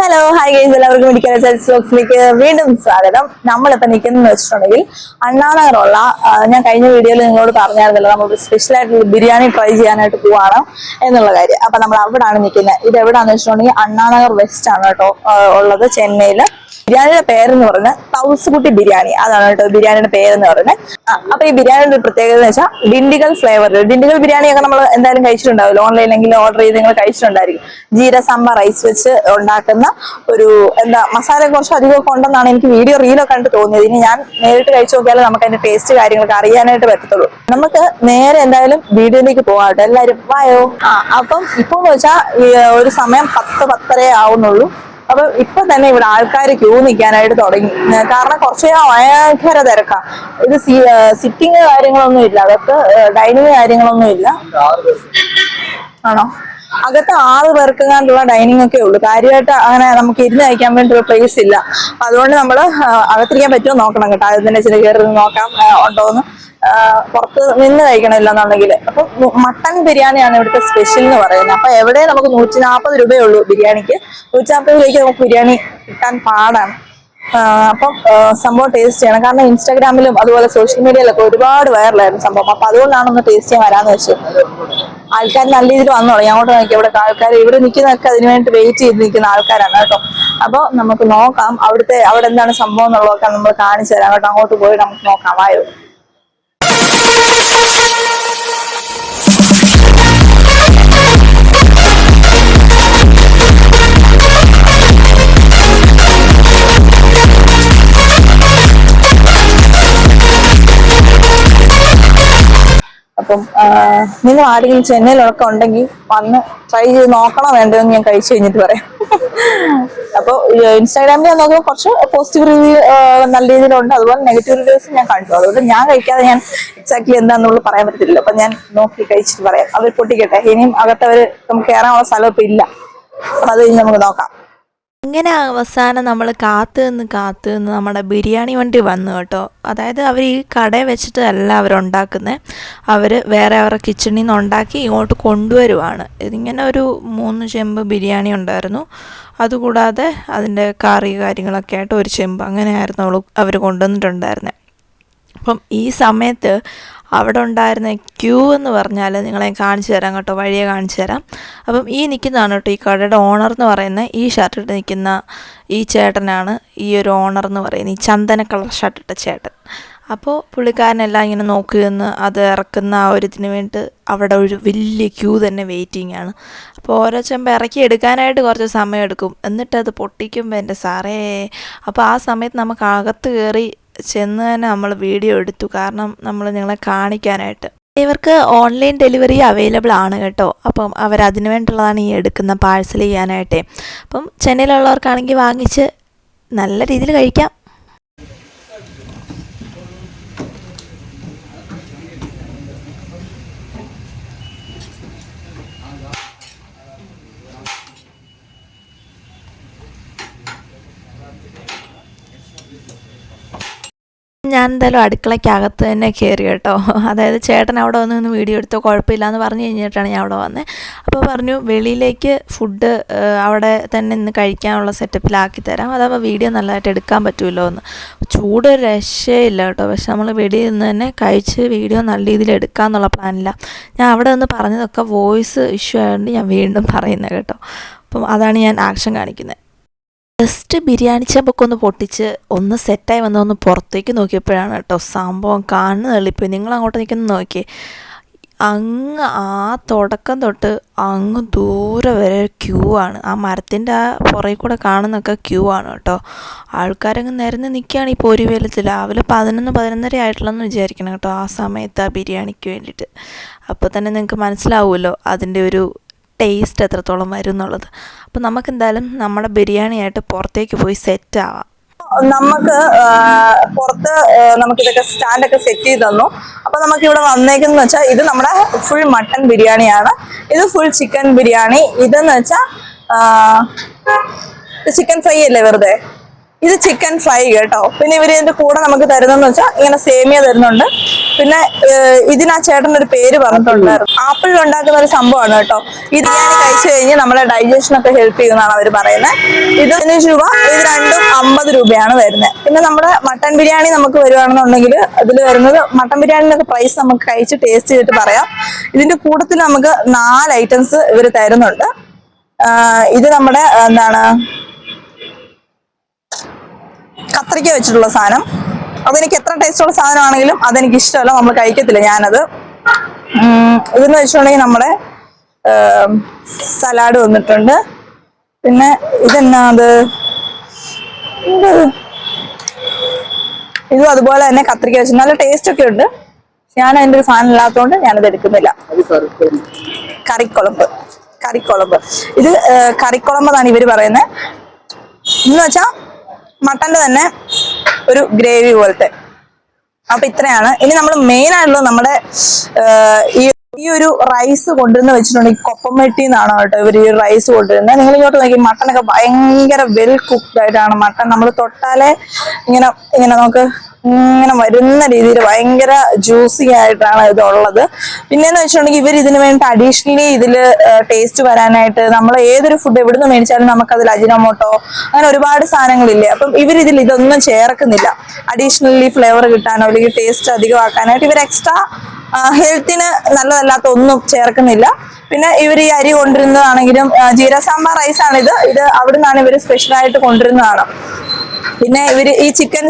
Hello hi guys എല്ലാവർക്കും medical ബ്ലോഗ്സിലേക്ക് വീണ്ടും സ്വാഗതം. നമ്മളിപ്പോ നിൽക്കുന്നതെന്ന് വെച്ചിട്ടുണ്ടെങ്കിൽ അണ്ണാനഗറുള്ള ഞാൻ കഴിഞ്ഞ വീഡിയോയിൽ നിങ്ങളോട് പറഞ്ഞായിരുന്നല്ലോ നമ്മൾ സ്പെഷ്യൽ ആയിട്ടുള്ള ബിരിയാണി ട്രൈ ചെയ്യാനായിട്ട് പോവാണ് എന്നുള്ള കാര്യം. അപ്പൊ നമ്മൾ അവിടാണ് നിൽക്കുന്നത്. ഇത് എവിടാന്ന് വെച്ചിട്ടുണ്ടെങ്കിൽ അണ്ണാനഗർ വെസ്റ്റ് ആണ് കേട്ടോ ഉള്ളത് ചെന്നൈയിൽ. ബിരിയാണിയുടെ പേരെന്ന് പറഞ്ഞാൽ തൗസുകുട്ടി ബിരിയാണി. അതാണ് കേട്ടോ ബിരിയാണിയുടെ പേരെന്ന് പറയുന്നത്. അപ്പൊ ഈ ബിരിയാണിയുടെ ഒരു പ്രത്യേകത എന്ന് വെച്ചാൽ ഡിണ്ടികൾ ഫ്ലേവർ ബിരിയാണി ബിരിയാണിയൊക്കെ നമ്മൾ എന്തായാലും കഴിച്ചിട്ടുണ്ടാവില്ല? ഓൺലൈനിലെങ്കിലും ഓർഡർ ചെയ്ത് നിങ്ങൾ കഴിച്ചിട്ടുണ്ടായിരിക്കും. ജീര സാമ്പാർ റൈസ് വെച്ച് ഉണ്ടാക്കുന്ന ഒരു എന്താ മസാല കുറച്ച് അധികമൊക്കെ ഉണ്ടെന്നാണ് എനിക്ക് വീഡിയോ റീലൊക്കെ കണ്ട് തോന്നിയത്. ഇനി ഞാൻ നേരിട്ട് കഴിച്ചു നോക്കിയാലേ നമുക്ക് അതിന്റെ ടേസ്റ്റ് കാര്യങ്ങളൊക്കെ അറിയാനായിട്ട് പറ്റത്തുള്ളൂ. നമുക്ക് നേരെ എന്തായാലും വീഡിയോയിലേക്ക് പോകാട്ടോ. എല്ലാവരും വായോ? ആ അപ്പം ഇപ്പൊ വെച്ചാൽ ഒരു സമയം പത്ത് പത്തര ആവുന്നുള്ളൂ. അപ്പൊ ഇപ്പൊ തന്നെ ഇവിടെ ആൾക്കാർ ക്യൂ നിൽക്കാനായിട്ട് തുടങ്ങി. കാരണം കുറച്ച് ഭയങ്കര തിരക്കാ. ഇത് സിറ്റിങ് കാര്യങ്ങളൊന്നും ഇല്ല. അതൊക്കെ ഡൈനിങ് കാര്യങ്ങളൊന്നും ഇല്ല. ആണോ? അകത്ത് ആറ് പേർക്ക് കണ്ടുള്ള ഡൈനിങ് ഒക്കെ ഉള്ളൂ. കാര്യമായിട്ട് അങ്ങനെ നമുക്ക് ഇരുന്ന് കഴിക്കാൻ ഒരു പ്ലേസ് ഇല്ല. അതുകൊണ്ട് നമ്മൾ അകത്തിരിക്കാൻ പറ്റുമോ നോക്കണം കേട്ടോ. അതിന്റെ ചില കയറി നോക്കാം ഉണ്ടോ ഉണ്ടോന്ന്. പുറത്ത് നിന്ന് കഴിക്കണമില്ല എന്നുണ്ടെങ്കിൽ അപ്പൊ മട്ടൺ ബിരിയാണിയാണ് ഇവിടുത്തെ സ്പെഷ്യൽ എന്ന് പറയുന്നത്. അപ്പൊ എവിടെ നമുക്ക് നൂറ്റി നാൽപ്പത് രൂപയുള്ളൂ ബിരിയാണിക്ക്. നൂറ്റി നാൽപ്പത് രൂപയ്ക്ക് നമുക്ക് ബിരിയാണി കിട്ടാൻ പാടാണ്. അപ്പം സംഭവം ടേസ്റ്റ് ചെയ്യണം. കാരണം ഇൻസ്റ്റാഗ്രാമിലും അതുപോലെ സോഷ്യൽ മീഡിയയിലൊക്കെ ഒരുപാട് വൈറലായിരുന്നു സംഭവം. അപ്പൊ അതുകൊണ്ടാണ് ഒന്ന് ടേസ്റ്റ് ചെയ്യാൻ വരാന്ന് വെച്ചു. ആൾക്കാർ നല്ല രീതിയിൽ വന്നു തുടങ്ങി. അങ്ങോട്ട് നോക്കി. ഇവിടെ ആൾക്കാർ ഇവിടെ നിൽക്കുന്നതൊക്കെ അതിനു വേണ്ടി വെയിറ്റ് ചെയ്ത് നിൽക്കുന്ന ആൾക്കാരാണ് കേട്ടോ. അപ്പോൾ നമുക്ക് നോക്കാം. അവിടുത്തെ അവിടെ എന്താണ് സംഭവം എന്നുള്ളതൊക്കെ നമ്മൾ കാണിച്ചു തരാം കേട്ടോ. അങ്ങോട്ട് പോയി നമുക്ക് നോക്കാം. വായോ. അപ്പം നിങ്ങൾ ആരെങ്കിലും ചെന്നൈയിലൊക്കെ ഉണ്ടെങ്കിൽ വന്ന് ട്രൈ ചെയ്ത് നോക്കണോ വേണ്ടോ എന്ന് ഞാൻ കഴിച്ചു കഴിഞ്ഞിട്ട് പറയാം. അപ്പോൾ ഇൻസ്റ്റാഗ്രാമിൽ ഞാൻ നോക്കുമ്പോൾ കുറച്ച് പോസിറ്റീവ് റിവ്യൂ നല്ല രീതിയിലുണ്ട്. അതുപോലെ നെഗറ്റീവ് റിവ്യൂസ് ഞാൻ കണ്ടു. അതുകൊണ്ട് ഞാൻ കഴിക്കാതെ ഞാൻ എക്സാക്ട്ലി എന്താണെന്നുള്ളത് പറയാൻ പറ്റില്ല അപ്പൊ ഞാൻ നോക്കി കഴിച്ചിട്ട് പറയാം. അവർ പൊട്ടിക്കട്ടെ. ഇനിയും അകത്തവര് നമുക്ക് കയറാനുള്ള സ്ഥലം ഇപ്പൊ ഇല്ല. അപ്പൊ അത് നമുക്ക് നോക്കാം. അങ്ങനെ അവസാനം നമ്മൾ കാത്തു നിന്ന് കാത്തു നിന്ന് നമ്മുടെ ബിരിയാണി വണ്ടി വന്നു കേട്ടോ. അതായത് അവർ ഈ കടയിൽ വെച്ചിട്ടല്ല അവരുണ്ടാക്കുന്നത് അവർ വേറെ അവരുടെ കിച്ചണിൽ നിന്ന് ഉണ്ടാക്കി ഇങ്ങോട്ട് കൊണ്ടുവരുവാണ്. ഇതിങ്ങനെ ഒരു മൂന്ന് ചെമ്പ് ബിരിയാണി ഉണ്ടായിരുന്നു. അതുകൂടാതെ അതിന്റെ കറി കാര്യങ്ങളൊക്കെ ആയിട്ട് ഒരു ചെമ്പ് അങ്ങനെയായിരുന്നു അവൾ അവർ കൊണ്ടുവന്നിട്ടുണ്ടായിരുന്നത് അപ്പം ഈ സമയത്ത് അവിടെ ഉണ്ടായിരുന്ന ക്യൂ എന്ന് പറഞ്ഞാൽ നിങ്ങളെ കാണിച്ചു തരാം കേട്ടോ വഴിയെ കാണിച്ചു തരാം. അപ്പം ഈ നിൽക്കുന്നതാണ് കേട്ടോ ഈ കടയുടെ ഓണർ എന്ന് പറയുന്ന ഈ ഷർട്ടിട്ട് നിൽക്കുന്ന ഈ ചേട്ടനാണ് ഈ ഒരു ഓണർ എന്ന് പറയുന്നത് ഈ ചന്ദന കളർ ഷർട്ടിട്ട ചേട്ടൻ. അപ്പോൾ പുള്ളിക്കാരനെല്ലാം ഇങ്ങനെ നോക്കിയെന്ന് അത് ഇറക്കുന്ന ആ ഒരു ഇതിന് വേണ്ടി അവിടെ ഒരു വലിയ ക്യൂ തന്നെ വെയിറ്റിംഗ് ആണ്. അപ്പോൾ ഓരോ ചെമ്പ് ഇറക്കി എടുക്കാനായിട്ട് കുറച്ച് സമയം എടുക്കും. എന്നിട്ട് അത് പൊട്ടിക്കുമ്പോൾ എന്റെ സാറേ അപ്പോൾ ആ സമയത്ത് നമുക്ക് അകത്ത് കയറി ചെന്ന് തന്നെ നമ്മൾ വീഡിയോ എടുത്തു. കാരണം നമ്മൾ നിങ്ങളെ കാണിക്കാനായിട്ട്. ഇവർക്ക് ഓൺലൈൻ ഡെലിവറി അവൈലബിൾ ആണ് കേട്ടോ. അപ്പം അവർ അതിന് വേണ്ടിയുള്ളതാണ് ഈ എടുക്കുന്ന പാഴ്സൽ ചെയ്യാനായിട്ടേ. അപ്പം ചെന്നൈയിലുള്ളവർക്കാണെങ്കിൽ വാങ്ങിച്ച് നല്ല രീതിയിൽ കഴിക്കാം. ഞാൻ എന്തായാലും അടുക്കളയ്ക്കകത്ത് തന്നെ കയറി കേട്ടോ. അതായത് ചേട്ടൻ അവിടെ വന്ന് ഒന്ന് വീഡിയോ എടുത്തോ കുഴപ്പമില്ല എന്ന് പറഞ്ഞു കഴിഞ്ഞിട്ടാണ് ഞാൻ അവിടെ വന്നത് അപ്പോൾ പറഞ്ഞു വെളിയിലേക്ക് ഫുഡ് അവിടെ തന്നെ ഇന്ന് കഴിക്കാനുള്ള സെറ്റപ്പിലാക്കി തരാം. അതാകുമ്പോൾ വീഡിയോ നല്ലതായിട്ട് എടുക്കാൻ പറ്റുമല്ലോ എന്ന്. ചൂട് രക്ഷയില്ല കേട്ടോ. പക്ഷെ നമ്മൾ വെളിയിൽ നിന്ന് തന്നെ കഴിച്ച് വീഡിയോ നല്ല രീതിയിൽ എടുക്കാമെന്നുള്ള പ്ലാനില്ല ഞാൻ അവിടെ നിന്ന് പറഞ്ഞതൊക്കെ വോയിസ് ഇഷ്യൂ ആയതുകൊണ്ട് ഞാൻ വീണ്ടും പറയുന്നത് കേട്ടോ. അപ്പം അതാണ് ഞാൻ ആക്ഷൻ കാണിക്കുന്നത് ജസ്റ്റ് ബിരിയാണി ചമ്പൊക്കെ ഒന്ന് പൊട്ടിച്ച് ഒന്ന് സെറ്റായി വന്ന് ഒന്ന് പുറത്തേക്ക് നോക്കിയപ്പോഴാണ് കേട്ടോ സംഭവം കാണുന്ന തള്ളിപ്പോയി. നിങ്ങൾ അങ്ങോട്ട് നിൽക്കുന്ന നോക്കി അങ്ങ് ആ തുടക്കം തൊട്ട് അങ്ങ് ദൂരെ വരെ ക്യൂ ആണ്. ആ മരത്തിന്റെ ആ പുറകിൽ കൂടെ കാണുന്നൊക്കെ ക്യൂ ആണ് കേട്ടോ. ആൾക്കാരങ്ങ് നിരന്ന് നിൽക്കുകയാണ് ഇപ്പോൾ ഒരു വേലത്തിൽ രാവിലെ പതിനൊന്ന് പതിനൊന്നര ആയിട്ടുള്ളതെന്ന് വിചാരിക്കണം കേട്ടോ ആ സമയത്ത് ആ ബിരിയാണിക്ക് വേണ്ടിയിട്ട്. അപ്പോൾ തന്നെ നിങ്ങൾക്ക് മനസ്സിലാവുമല്ലോ അതിന്റെ ഒരു ടേസ്റ്റ് എത്രത്തോളം വരും എന്നുള്ളത്. അപ്പോൾ നമുക്ക് എന്തായാലും നമ്മുടെ ബിരിയാണിയായിട്ട് പുറത്തേക്ക് പോയി സെറ്റ് ആവാം. നമുക്ക് പുറത്ത് നമുക്കിതൊക്കെ സ്റ്റാൻഡൊക്കെ സെറ്റ് ചെയ്ത് തന്നു. അപ്പൊ നമുക്ക് ഇവിടെ വന്നേക്കെന്ന് വെച്ചാൽ ഇത് നമ്മുടെ ഫുൾ മട്ടൺ ബിരിയാണിയാണ്. ഇത് ഫുൾ ചിക്കൻ ബിരിയാണി. ഇതെന്ന് വെച്ചാൽ ചിക്കൻ ഫ്രൈ അല്ലേ വെറുതെ? ഇത് ചിക്കൻ ഫ്രൈ കേട്ടോ. പിന്നെ ഇവർ ഇതിന്റെ കൂടെ നമുക്ക് തരുന്നെന്ന് വെച്ചാൽ ഇങ്ങനെ സേമിയ തരുന്നുണ്ട്. പിന്നെ ഇതിനാ ആ ചേട്ടൻ ഒരു പേര് പറഞ്ഞിട്ടുണ്ടായിരുന്നു. ആപ്പിൾ ഉണ്ടാക്കുന്ന ഒരു സംഭവമാണ് കേട്ടോ. ഇത് ഞാൻ കഴിച്ചു കഴിഞ്ഞ് നമ്മളെ ഡൈജഷൻ ഒക്കെ ഹെൽപ്പ് ചെയ്യുന്നതാണ് അവർ പറയുന്നത്. ഇത് പതിനഞ്ച് രൂപ ഇത് രണ്ടും അമ്പത് രൂപയാണ് വരുന്നത്. പിന്നെ നമ്മുടെ മട്ടൻ ബിരിയാണി നമുക്ക് വരുവാണെന്നുണ്ടെങ്കിൽ അതിൽ വരുന്നത് മട്ടൻ ബിരിയാണിന്റെ പ്രൈസ് നമുക്ക് കഴിച്ച് ടേസ്റ്റ് ചെയ്തിട്ട് പറയാം. ഇതിന്റെ കൂട്ടത്തിൽ നമുക്ക് നാല് ഐറ്റംസ് ഇവർ തരുന്നുണ്ട്. ഇത് നമ്മുടെ എന്താണ് കത്രിക്ക വെച്ചിട്ടുള്ള സാധനം. അതെനിക്ക് എത്ര ടേസ്റ്റുള്ള സാധനമാണെങ്കിലും അതെനിക്ക് ഇഷ്ടമല്ല. നമ്മൾ കഴിക്കത്തില്ല ഞാനത്. ഇതെന്ന് വെച്ചിട്ടുണ്ടെങ്കിൽ നമ്മുടെ സലാഡ് വന്നിട്ടുണ്ട്. പിന്നെ ഇതെന്നാ അത്? ഇതും അതുപോലെ തന്നെ കത്രിക്ക വെച്ച് നല്ല ടേസ്റ്റ് ഒക്കെ ഉണ്ട്. ഞാൻ അതിന്റെ ഒരു സാധനം ഇല്ലാത്തതുകൊണ്ട് ഞാനത് എടുക്കുന്നില്ല. കറിക്കുളമ്പ്. കറിക്കുളമ്പ്. ഇത് കറിക്കുളമ്പെന്നാണ് ഇവർ പറയുന്നത്. എന്ന് വെച്ചാ മട്ടന്റെ തന്നെ ഒരു ഗ്രേവി പോലത്തെ. അപ്പൊ ഇത്രയാണ്. ഇനി നമ്മൾ മെയിൻ ആയിട്ടുള്ള നമ്മുടെ ഈ ഈ ഒരു റൈസ് കൊണ്ടുവന്ന് വെച്ചിട്ടുണ്ടെങ്കിൽ കൊപ്പമെട്ടി എന്നാണ് കേട്ടോ ഇവർ ഈ റൈസ് കൊണ്ടുവരുന്നത്. നിങ്ങൾ ഇങ്ങോട്ട് നോക്കി മട്ടനൊക്കെ ഭയങ്കര വെൽ കുക്ക്ഡ് ആയിട്ടാണ് മട്ടൺ നമ്മൾ തൊട്ടാലേ ഇങ്ങനെ ഇങ്ങനെ നമുക്ക് ഇങ്ങനെ വരുന്ന രീതിയിൽ ഭയങ്കര ജ്യൂസി ആയിട്ടാണ് ഇത് ഉള്ളത് പിന്നെന്ന് വെച്ചിട്ടുണ്ടെങ്കിൽ ഇവർ ഇതിന് വേണ്ടി അഡീഷണലി ഇതിൽ ടേസ്റ്റ് വരാനായിട്ട് നമ്മൾ ഏതൊരു ഫുഡ് എവിടുന്ന് മേടിച്ചാലും നമുക്ക് അതിൽ അജിനോമോട്ടോ അങ്ങനെ ഒരുപാട് സാധനങ്ങളില്ലേ. അപ്പം ഇവർ ഇതിൽ ഇതൊന്നും ചേർക്കുന്നില്ല. അഡീഷണലി ഫ്ലേവർ കിട്ടാനോ അല്ലെങ്കിൽ ടേസ്റ്റ് അധികമാക്കാനായിട്ട് ഇവർ എക്സ്ട്രാ ഹെൽത്തിന് നല്ലതല്ലാത്ത ഒന്നും ചേർക്കുന്നില്ല. പിന്നെ ഇവർ ഈ അരി കൊണ്ടിരുന്നതാണെങ്കിലും ആ, ജീര സാമ്പാർ റൈസ് ആണ് ഇത് അവിടുന്നാണ് ഇവർ സ്പെഷ്യലായിട്ട് കൊണ്ടിരുന്നതാണ് പിന്നെ ഇവർ ഈ ചിക്കൻ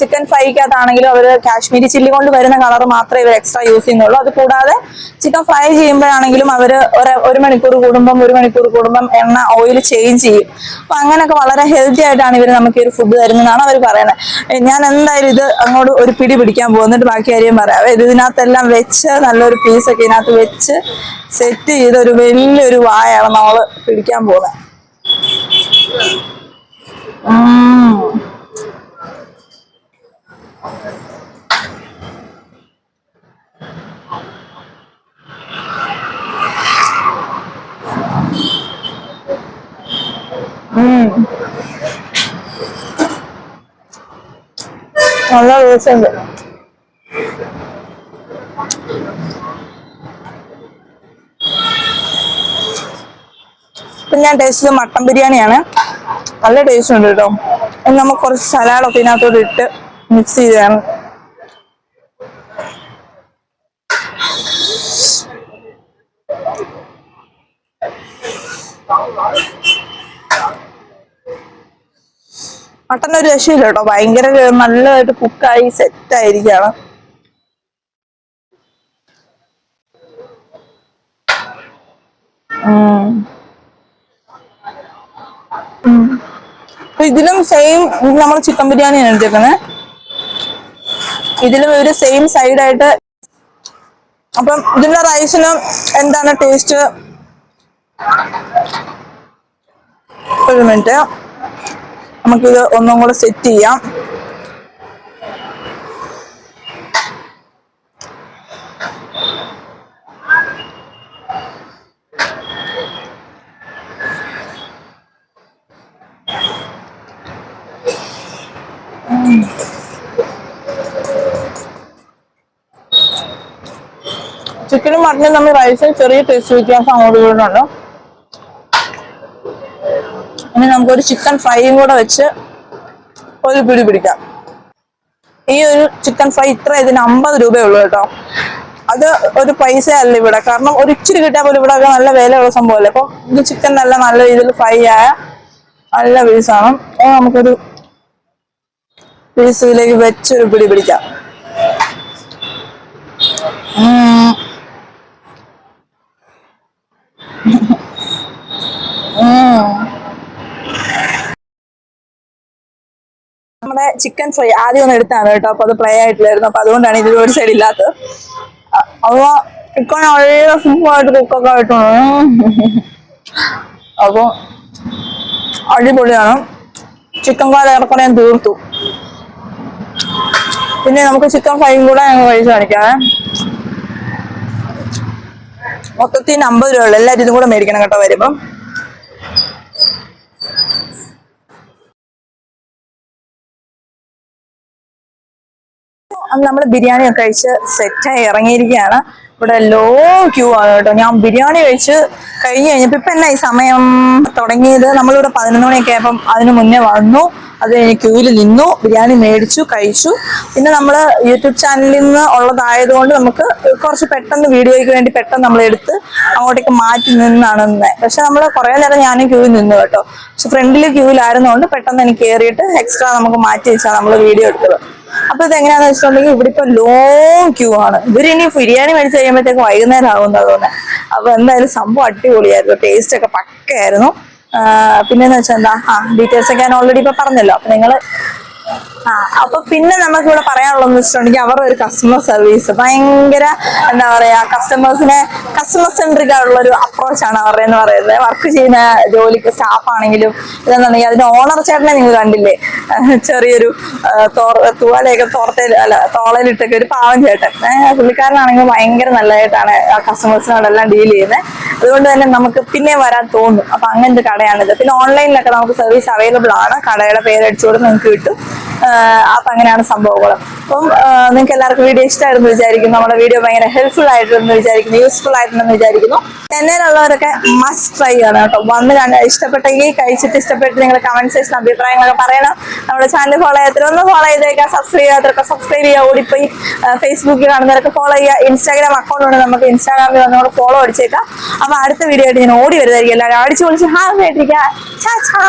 ചിക്കൻ ഫ്രൈക്കകത്താണെങ്കിലും അവർ കാശ്മീരി ചില്ലി കൊണ്ട് വരുന്ന കളർ മാത്രമേ ഇവർ എക്സ്ട്രാ യൂസ് ചെയ്യുന്നുള്ളൂ. അത് കൂടാതെ ചിക്കൻ ഫ്രൈ ചെയ്യുമ്പോഴാണെങ്കിലും അവർ ഒരു മണിക്കൂർ കൂടുമ്പം ഒരു മണിക്കൂർ കൂടുമ്പം എണ്ണ ഓയിൽ ചേഞ്ച് ചെയ്യും. അപ്പൊ അങ്ങനെയൊക്കെ വളരെ ഹെൽത്തി ആയിട്ടാണ് ഇവർ നമുക്ക് ഈ ഒരു ഫുഡ് തരുന്നതെന്നാണ് അവർ പറയുന്നത്. ഞാൻ എന്തായാലും ഇത് അങ്ങോട്ട് ഒരു പിടി പിടിക്കാൻ പോകും എന്നിട്ട് ബാക്കി കാര്യം പറയാം. ഇത് ഇതിനകത്തെല്ലാം വെച്ച് നല്ലൊരു പീസൊക്കെ ഇതിനകത്ത് വെച്ച് സെറ്റ് ചെയ്ത് ഒരു വലിയൊരു വായാണ് നമ്മൾ പിടിക്കാൻ പോകുന്നത്. നല്ല ടേസ്റ്റ് ഇപ്പൊ ഞാൻ ടേസ്റ്റ് മട്ടൻ ബിരിയാണിയാണ്. നല്ല ടേസ്റ്റ് ഉണ്ട് കേട്ടോ ഇനി നമുക്ക് കുറച്ച് സലാഡൊക്കെ ഇതിനകത്തോട്ട് ഇട്ട് മിക്സ് ചെയ്താണ്. മട്ടൻ ഒരു രക്ഷയില്ല കേട്ടോ ഭയങ്കര നല്ലതായിട്ട് കുക്കായി സെറ്റ് ആയിരിക്കാണ്. ഇതിലും സെയിം നമ്മൾ ചിക്കൻ ബിരിയാണിയാണ് എടുത്തേക്കുന്നത് ഇതിലും ഒരു സെയിം സൈഡായിട്ട് അപ്പം ഇതിന്റെ റൈസിനും എന്താണ് ടേസ്റ്റ് ഒരു മിനിറ്റ് നമുക്കിത് ഒന്നും കൂടെ സെറ്റ് ചെയ്യാം. ചിക്കനും മട്ടനും തമ്മിൽ റൈസിൽ ചെറിയ ടേസ്റ്റ് വ്യത്യാസം അങ്ങോട്ട് ഇങ്ങോട്ടുണ്ട് ഇനി നമുക്കൊരു ചിക്കൻ ഫ്രൈയും കൂടെ വെച്ച് ഒരു പിടി പിടിക്കാം. ഈ ഒരു ചിക്കൻ ഫ്രൈ ഇത്ര ഇതിന് അമ്പത് രൂപയേ ഉള്ളൂ കേട്ടോ. അത് ഒരു പൈസ അല്ല ഇവിടെ. കാരണം ഒരു ഇച്ചിരി കിട്ടിയാൽ പോലും ഇവിടെ ഒക്കെ നല്ല വിലയുള്ള സംഭവമല്ലേ? അപ്പം ഇത് ചിക്കൻ നല്ല നല്ല രീതിയിൽ ഫ്രൈ ആയ നല്ല പീസാണ് നമുക്കൊരു പീസിലേക്ക് വെച്ചൊരു പിടി പിടിക്കാം. ചിക്കൻ ഫ്രൈ ആദ്യം ഒന്ന് എടുത്താണ് കേട്ടോ. അപ്പൊ അത് ഫ്രൈ ആയിട്ടില്ലായിരുന്നു. അപ്പൊ അതുകൊണ്ടാണ് ഇതിൽ ഒരു സൈഡ് ഇല്ലാത്തത്. അപ്പൊ ചിക്കൻ വളരെ സിമ്പിളായിട്ട് കുക്കൊക്കെ ആയിട്ടുണ്ട്. അപ്പൊ അടിപൊളിയാണ്. ചിക്കൻ കാല ഏറെക്കുറെ ഞാൻ തീർത്തു. പിന്നെ നമുക്ക് ചിക്കൻ ഫ്രൈയും കൂടെ ഞങ്ങൾ കഴിച്ച് കാണിക്കാമേ മൊത്തത്തിൽ അമ്പത് രൂപ ഉള്ളു. എല്ലാവരും ഇതും കൂടെ മേടിക്കണം കേട്ടോ വരുമ്പം. നമ്മൾ ബിരിയാണി ഒക്കെ കഴിച്ച് സെറ്റായി ഇറങ്ങിയിരിക്കുകയാണ്. ഇവിടെ ലോ ക്യൂ ആണ് കേട്ടോ. ഞാൻ ബിരിയാണി കഴിച്ച് കഴിഞ്ഞ് കഴിഞ്ഞപ്പോൾ ഇപ്പം എന്നാ ഈ സമയം തുടങ്ങിയത്? നമ്മളിവിടെ പതിനൊന്ന് മണിയൊക്കെ ആയപ്പം അതിന് മുന്നേ വന്നു. അത് കഴിഞ്ഞ് ക്യൂവിൽ നിന്നു ബിരിയാണി മേടിച്ചു കഴിച്ചു. പിന്നെ നമ്മൾ യൂട്യൂബ് ചാനലിൽ നിന്ന് ഉള്ളതായതുകൊണ്ട് നമുക്ക് കുറച്ച് പെട്ടെന്ന് വീഡിയോയ്ക്ക് വേണ്ടി പെട്ടെന്ന് നമ്മൾ എടുത്ത് അങ്ങോട്ടേക്ക് മാറ്റി നിന്നാണ് നിന്നത് പക്ഷെ നമ്മൾ കുറേ നേരം ഞാനും ക്യൂവിൽ നിന്നു കേട്ടോ. പക്ഷെ ഫ്രണ്ടിൽ ക്യൂവിലായിരുന്നതുകൊണ്ട് പെട്ടെന്ന് എനിക്ക് കയറിയിട്ട് എക്സ്ട്രാ നമുക്ക് മാറ്റി വെച്ചാൽ നമ്മൾ വീഡിയോ എടുത്തത്. അപ്പൊ ഇത് എങ്ങനെയാന്ന് വെച്ചിട്ടുണ്ടെങ്കിൽ ഇവിടെ ഇപ്പൊ ലോങ് ക്യൂ ആണ്. ഇവർ ഇനി ബിരിയാണി മേടിച്ച് കഴിയുമ്പോഴത്തേക്ക് വൈകുന്നേരം ആവുന്ന തോന്നുന്നത് അപ്പൊ എന്തായാലും സംഭവം അടിപൊളിയായിരുന്നു. ടേസ്റ്റ് ഒക്കെ പക്കയായിരുന്നു. പിന്നെ എന്താ? ഡീറ്റെയിൽസ് ഒക്കെ ഞാൻ ഓൾറെഡി ഇപ്പൊ പറഞ്ഞല്ലോ. അപ്പൊ നിങ്ങൾ ആ അപ്പൊ പിന്നെ നമുക്ക് ഇവിടെ പറയാനുള്ളതെന്ന് വെച്ചിട്ടുണ്ടെങ്കിൽ അവരുടെ ഒരു കസ്റ്റമർ സർവീസ് ഭയങ്കര എന്താ പറയാ കസ്റ്റമേഴ്സിനെ കസ്റ്റമർ സെൻട്രിക് ആയിട്ടുള്ള ഒരു അപ്രോച്ച് ആണ് അവരുടെ എന്ന് പറയുന്നത്. വർക്ക് ചെയ്യുന്ന ജോലിക്ക് സ്റ്റാഫ് ആണെങ്കിലും ഇതെന്നുണ്ടെങ്കിൽ അതിന്റെ ഓണർ ചേട്ടനെ നിങ്ങൾ കണ്ടില്ലേ? ചെറിയൊരു തോർ- തോർത്തയിൽ അല്ല തോളയിലിട്ടൊക്കെ ഒരു പാവം ചേട്ടൻ. പുള്ളിക്കാരനാണെങ്കിൽ ഭയങ്കര നല്ലതായിട്ടാണ് ആ കസ്റ്റമേഴ്സിനോടെല്ലാം ഡീൽ ചെയ്യുന്നത്. അതുകൊണ്ട് തന്നെ നമുക്ക് പിന്നെ വരാൻ തോന്നും. അപ്പൊ അങ്ങനത്തെ കടയാണിത്. പിന്നെ ഓൺലൈനിലൊക്കെ നമുക്ക് സർവീസ് അവൈലബിൾ ആണ്. കടയുടെ പേരടിച്ചുകൊണ്ട് നിങ്ങൾക്ക് കിട്ടും. അപ്പൊ അങ്ങനെയാണ് സംഭവങ്ങൾ അപ്പം നിങ്ങൾക്ക് എല്ലാവർക്കും വീഡിയോ ഇഷ്ടമായിരുന്നു വിചാരിക്കുന്നു. നമ്മുടെ വീഡിയോ ഭയങ്കര ഹെൽപ്ഫുൾ ആയിട്ടുണ്ടെന്ന് വിചാരിക്കുന്നു യൂസ്ഫുൾ ആയിട്ടുണ്ടെന്ന് വിചാരിക്കുന്നു. ചെന്നൈയിലുള്ളവരൊക്കെ മസ്റ്റ് ട്രൈ ചെയ്യണം കേട്ടോ. വന്ന് കണ്ട് ഇഷ്ടപ്പെട്ടെങ്കിൽ കഴിച്ചിട്ട് ഇഷ്ടപ്പെട്ട് നിങ്ങൾ കമന്റ് സെക്ഷൻ അഭിപ്രായങ്ങളൊക്കെ പറയണം. നമ്മുടെ ചാനൽ ഫോളോ ചെയ്യാത്തവരൊന്ന് ഫോളോ ചെയ്തേക്കാം. സബ്സ്ക്രൈബ് ചെയ്യാത്തവരൊക്കെ സബ്സ്ക്രൈബ് ചെയ്യുക. ഓടിപ്പോയി ഫേസ്ബുക്കിൽ കാണുന്നവരൊക്കെ ഫോളോ ചെയ്യുക. ഇൻസ്റ്റാഗ്രാം അക്കൗണ്ട് ഉണ്ട് നമുക്ക്. ഇൻസ്റ്റാഗ്രാമിൽ വന്നോട് ഫോളോ അടിച്ചേക്കാം. അപ്പൊ അടുത്ത വീഡിയോ ആയിട്ട് ഞാൻ ഓടി വരുന്നതായിരിക്കും. എല്ലാവരും അടിച്ചു പൊളിച്ച് ഹാ ചാ.